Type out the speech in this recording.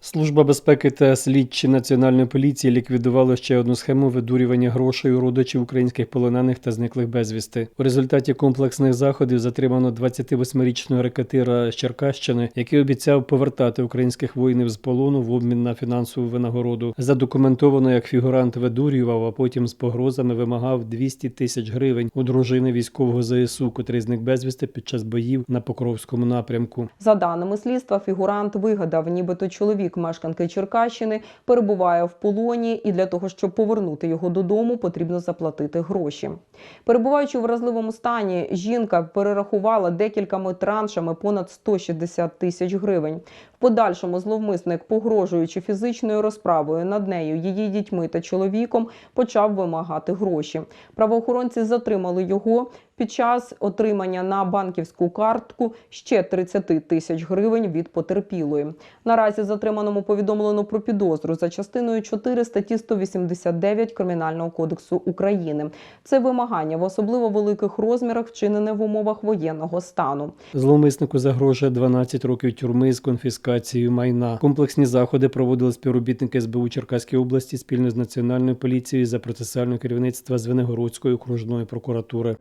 Служба безпеки та слідчі національної поліції ліквідували ще одну схему видурювання грошей у родичів українських полонених та зниклих безвісти. У результаті комплексних заходів затримано 28-річного рекетира з Черкащини, який обіцяв повертати українських воїнів з полону в обмін на фінансову винагороду. Задокументовано, як фігурант видурював, а потім з погрозами вимагав 200 тисяч гривень у дружини військового ЗСУ, котрий зник безвісти під час боїв на Покровському напрямку. За даними слідства, фігурант вигадав, нібито чоловік мешканки Черкащини перебуває в полоні, і для того, щоб повернути його додому, потрібно заплатити гроші. Перебуваючи в вразливому стані, жінка перерахувала декількома траншами понад 160 тисяч гривень. В подальшому зловмисник, погрожуючи фізичною розправою над нею, її дітьми та чоловіком, почав вимагати гроші. Правоохоронці затримали його під час отримання на банківську картку ще 30 тисяч гривень від потерпілої. Наразі затриманому повідомлено про підозру за частиною 4 статті 189 Кримінального кодексу України. Це вимагання в особливо великих розмірах, вчинене в умовах воєнного стану. Зловмиснику загрожує 12 років тюрми з конфіскацією майна. Комплексні заходи проводили співробітники СБУ Черкаської області спільно з національною поліцією за процесуального керівництва Звенигородської окружної прокуратури.